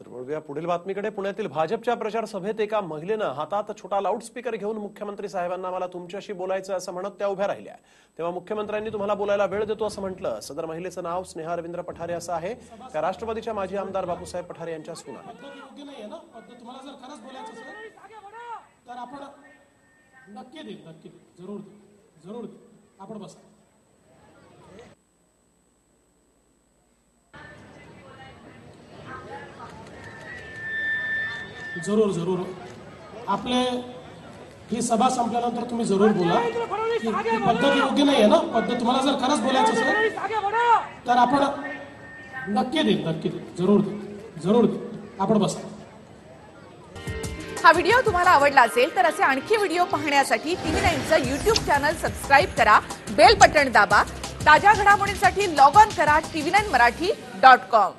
तर वळूया पुढील बातमीकडे. पुण्यातील भाजपच्या प्रचार सभेत एका महिलेनं हातात छोटा लाऊडस्पीकर घेऊन मुख्यमंत्री साहेबांना मला तुमच्याशी बोलायचं असं म्हणत त्या उभ्या राहिल्या. तेव्हा मुख्यमंत्र्यांनी तुम्हाला बोलायला वेळ देतो असं म्हटलं. सदर महिलेचं नाव स्नेहा रवींद्र पठारे असं आहे. त्या राष्ट्रवादीच्या माजी आमदार बापूसाहेब पठारे यांच्या सुना आपण नक्की देईल नक्की जरूर जरूर आपण बसा. जरूर जरूर. आपले ही सभा संपल्यानंतर तुम्ही जरूर बोला. ही पद्धत योग्य नाहीये ना? पद्धत तुम्हाला जर खरंच बोलायचं असेल तर आपण नक्की देईल नक्की देईल. जरूर देईल. जरूर देईल. आपण बसा. हा व्हिडिओ तुम्हाला आवडला असेल तर असे आणखी व्हिडिओ पाहण्यासाठी टीव्ही नाईनचं युट्यूब चॅनल सबस्क्राईब करा बेल बटण दाबा ताज्या घडामोडींसाठी लॉग ऑन करा TV nine Marathi dot com.